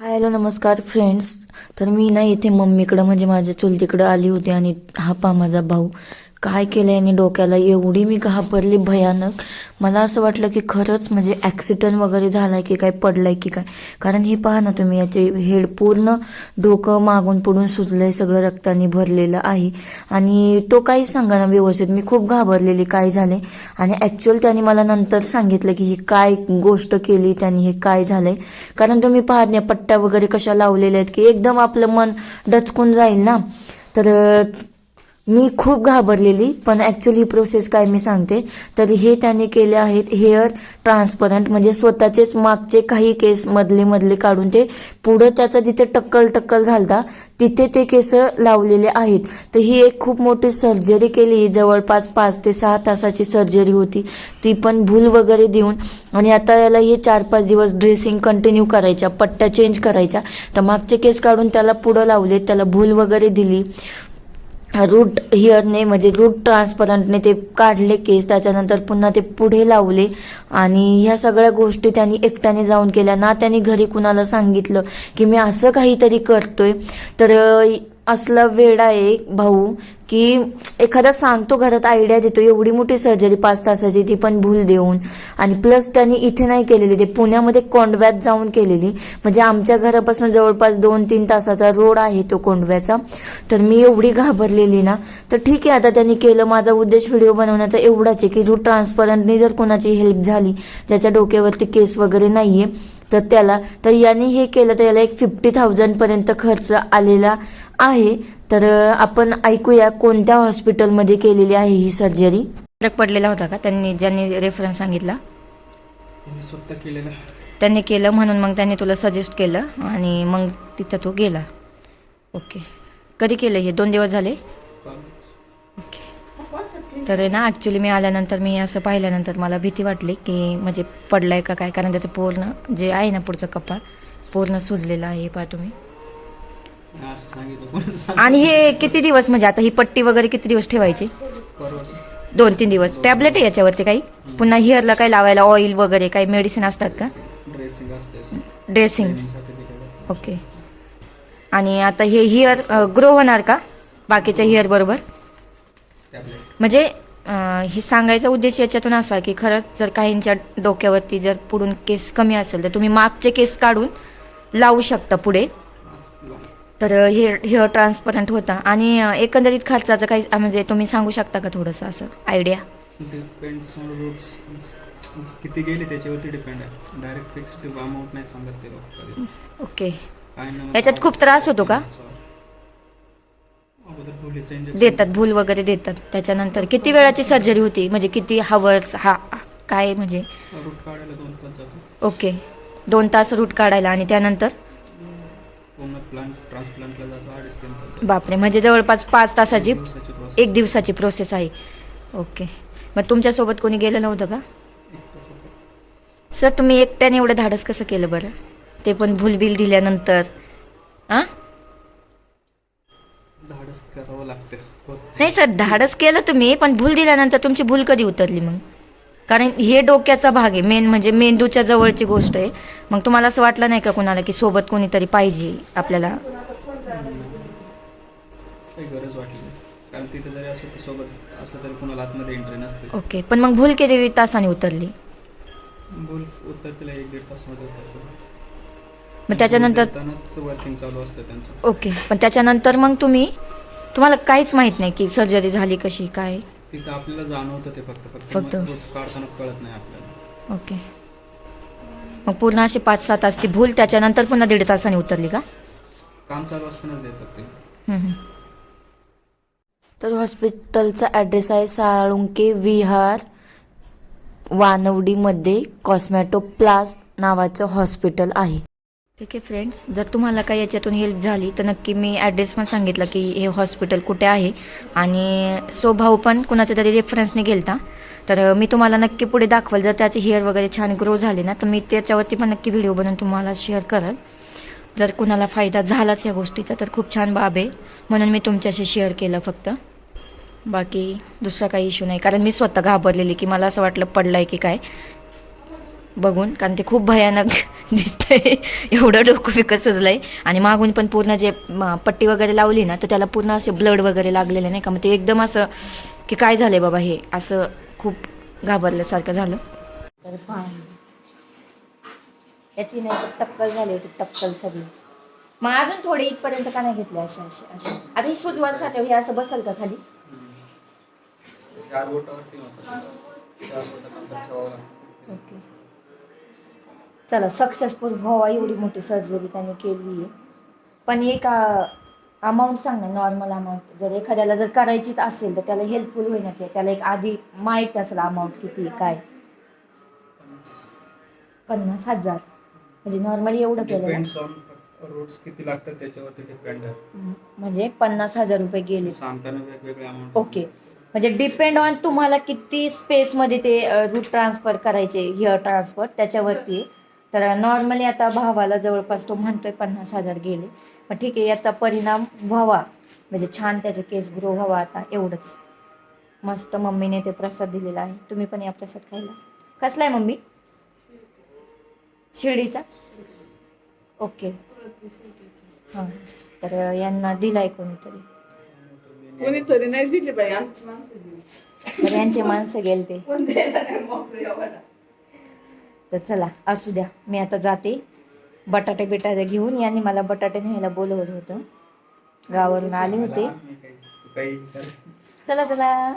Hi hello नमस्कार friends तर मी ना इथे मम्मीकडं म्हणजे माझ्या चुलतीकडं आली होती आणि हा पा माझा भाऊ. काय केलं याने डोक्याला एवढी मी घाबरली भयानक. मला असं वाटलं की खरंच म्हणजे ॲक्सिडेंट वगैरे झाला आहे की काय पडलं आहे की काय. कारण हे पहा ना तुम्ही याचे हेड पूर्ण डोकं मागून पुढून सुजलं आहे सगळं रक्ताने भरलेलं आहे. आणि तो काहीच सांगा ना व्यवस्थित मी खूप घाबरलेली काय झाले आणि ॲक्च्युअल त्याने मला नंतर सांगितलं की ही काय गोष्ट केली त्यांनी हे काय झालंय. कारण तुम्ही पाहत नाही पट्ट्या वगैरे कशा लावलेल्या आहेत की एकदम आपलं मन डचकून जाईल ना. तर मी खूप घाबरलेली पण ॲक्च्युली ही प्रोसेस काय मी सांगते? तर हे त्याने केले आहेत हेअर ट्रान्सपरंट म्हणजे स्वतःचेच मागचे काही केस मधले मधले काढून ते पुढं त्याचा जिथे टक्कल टक्कल झालता तिथे ते केस लावलेले आहेत. तर ही एक खूप मोठी सर्जरी केली. जवळपास पाच ते सहा तासाची सर्जरी होती. ती पण भूल वगैरे देऊन. आणि आता याला हे चार पाच दिवस ड्रेसिंग कंटिन्यू करायच्या पट्ट्या चेंज करायच्या. तर मागचे केस काढून त्याला पुढं लावले त्याला भूल वगैरे दिली. रूट हिअरने म्हणजे रूट ट्रान्सपरंटने ते काढले केस त्याच्यानंतर पुन्हा ते पुढे लावले. आणि ह्या सगळ्या गोष्टी त्यांनी एकट्याने जाऊन केल्या. ना त्यांनी घरी कुणाला सांगितलं की मी असं काहीतरी करतोय. तर असला वेडा आहे भाऊ. की एखादा सांगतो घरात आयडिया देतो एवढी मोठी सर्जरी पाच तासाची ती पण भूल देऊन. आणि प्लस त्यांनी इथे नाही केलेली ते पुण्यामध्ये कोंडव्यात जाऊन केलेली. म्हणजे आमच्या घरापासून जवळपास दोन तीन तासाचा रोड आहे तो कोंडव्याचा. तर मी एवढी घाबरलेली ना तर ठीक आहे आता त्यांनी केलं माझा उद्देश व्हिडिओ बनवण्याचा एवढाच आहे की रूट ट्रान्सपरंटनी जर कोणाची हेल्प झाली ज्याच्या डोक्यावरती केस वगैरे नाही आहे तर त्याला तर याने हे केलं तर याला एक फिफ्टी थाउजंडपर्यंत खर्च आलेला आहे. तर आपण ऐकूया कोणत्या हॉस्पिटलमध्ये केलेली आहे ही सर्जरी फरक पडलेला होता का? त्यांनी ज्यांनी रेफरन्स सांगितला? त्यांनी स्वतः केलेलं त्यांनी केलं म्हणून मग त्यांनी तुला सजेस्ट केलं आणि मग तिथं तू गेला. ओके कधी केलं हे? दोन दिवस झाले? तर ना ॲक्च्युली मी आल्यानंतर मी असं पाहिल्यानंतर मला भीती वाटली की म्हणजे पडलं का काय? कारण त्याचं पूर्ण जे आहे ना पुढचं कपाळ पूर्ण सुजलेलं आहे हे पहा तुम्ही. आणि हे किती दिवस म्हणजे आता ही पट्टी वगैरे किती दिवस ठेवायची? दोन तीन दिवस. टॅबलेट आहे याच्यावरती काही? पुन्हा हिअरला काही लावायला ऑइल वगैरे काही मेडिसिन असतात का? ड्रेसिंग ओके आणि आता हे हिअर ग्रो होणार का? बाकीच्या हिअर बरोबर? म्हणजे हे सांगायचा उद्देश याच्यातून असा की खरंच जर काहींच्या डोक्यावरती जर पुढून केस कमी असेल तर तुम्ही मागचे केस काढून लावू शकता पुढे. तर हे हेअर ट्रान्सपरंट होता. आणि एकंदरीत खर्चाचं काही म्हणजे तुम्ही सांगू शकता का थोडंसं असं? आयडिया किती गेले त्याच्यावरती डिपेंड आहे. डायरेक्ट अमाऊंट नाही सांगत ते ओके याच्यात खूप त्रास होतो का? देतात भूल वगैरे देतात. त्याच्यानंतर किती वेळाची सर्जरी होती? म्हणजे किती हवर्स हा काय म्हणजे? ओके. दोन तास रूट काढायला आणि त्यानंतर. बापरे म्हणजे जवळपास पाच तासाची. एक दिवसाची प्रोसेस आहे. ओके. मग तुमच्यासोबत कोणी गेलं नव्हतं का. सर तुम्ही एकट्याने एवढं धाडस कसं केलं बरं? ते पण भूलबिल दिल्यानंतर. हां धाडस करावं लागतं. नाही सर धाडस केलं तुम्ही पण भूल दिल्यानंतर तुमची भूल कधी उतरली मग? कारण हे डोक्याचा भाग आहे मेन म्हणजे मेंदूच्या जवळची गोष्ट आहे. मग तुम्हाला असं वाटलं नाही का कुणाला की सोबत कोणीतरी पाहिजे आपल्याला? काही गरज वाटली नाही. कारण तिथे जरी असं ते सोबत असलं तरी कुणाला आतमध्ये एंट्री नसते. ओके पण मग भूल किती तासाने उतरली? बोल उत्तर तिला एक दीड तासमध्ये उत्तर मग त्याच्यानंतर वर्किंग चालू असतं त्यांचं. ओके. पण त्याच्यानंतर मग तुम्ही तुम्हाला काहीच माहीत नाही की सर्जरी झाली कशी काय? तिथं आपल्याला जाणवतं ते फक्त फक्त काढताना कळत नाही आपल्याला. ओके. मग पूर्ण असे पाच सहा तास ती भूल त्याच्यानंतर पुन्हा दीड तासाने उतरली का? काम चालू असतानाच देतात ते. हम्म. तर हॉस्पिटलचा ॲड्रेस आहे साळुंके विहार वानवडीमध्ये कॉस्मॅटो प्लास नावाचं हॉस्पिटल आहे. ठीक आहे फ्रेंड्स जर तुम्हाला काही याच्यातून हेल्प झाली तर नक्की मी ॲड्रेस पण सांगितलं की हे हॉस्पिटल कुठे आहे. आणि सो भाऊ पण कुणाच्या तरी रेफरन्सने गेलता. तर मी तुम्हाला नक्की पुढे दाखवाल. जर त्याचे हेअर वगैरे छान ग्रो झाले ना तर मी त्याच्यावरती पण नक्की व्हिडिओ बनवून तुम्हाला शेअर करेल. जर कुणाला फायदा झालाच या गोष्टीचा तर खूप छान बाब आहे. म्हणून मी तुमच्याशी शेअर केलं फक्त. बाकी दुसरा काही इश्यू नाही. कारण मी स्वतः घाबरलेली की मला असं वाटलं पडलं आहे की काय. बघून कारण ते खूप भयानक दिसतंय. एवढं डोकं फिकं सुजलंय. आणि मागून पण पूर्ण जे पट्टी वगैरे लावली ना तर त्याला पूर्ण असे ब्लड वगैरे लागलेले नाही का? मग ते एकदम असं की काय झालंय बाबा हे? असं खूप घाबरल्यासारखं झालं. तर पहा. याची नाही तर टक्कल झाली होती टक्कल सगळी. मग अजून थोडे इथपर्यंत का नाही घेतले अशा अशा अशा? आता ही सुजवार झाल्यावर हे असं बसल का खाली. ओके. चला सक्सेसफुल व्हावा एवढी मोठी सर्जरी त्याने केली आहे. पण एक अमाऊंट सांग ना नॉर्मल अमाऊंट जर एखाद्याला जर करायचीच असेल तर त्याला हेल्पफुल होईल ना की त्याला एक आधी माहीत असेल अमाऊंट किती आहे, काय. पन्नास हजार. म्हणजे नॉर्मली एवढं केलं ना. Depends on रूट्स किती लागतात त्याच्यावरती डिपेंड आहे. म्हणजे पन्नास हजार रुपये गेले. सांगताना वेगवेगळे अमाऊंट ओके. म्हणजे डिपेंड ऑन तुम्हाला किती स्पेसमध्ये ते रूट ट्रान्सफर करायचे हिअर ट्रान्सफर त्याच्यावरती. आहे. तर नॉर्मली आता भावाला जवळपास तो म्हणतोय पन्नास हजार गेले. पण ठीक आहे याचा परिणाम व्हावा. म्हणजे छान त्याचे केस ग्रो व्हावा आता एवढंच. मस्त मम्मीने ते प्रसाद दिलेला आहे. तुम्ही पण या प्रसाद खायला. कसला आहे मम्मी? शिर्डीचा? ओके. हां. तर यांना दिलाय कोणीतरी. कोणीतरी नाही दिली बाई तर यांचे माणसं गेले ते कोण द्यायला नाही मोकळी एवढा. तर चला असू द्या. मी आता जाते. बटाटे बिटाटे घेऊन यांनी मला बटाटे न्यायला बोलवलं होतं. गावावरून आले होते. चला चला.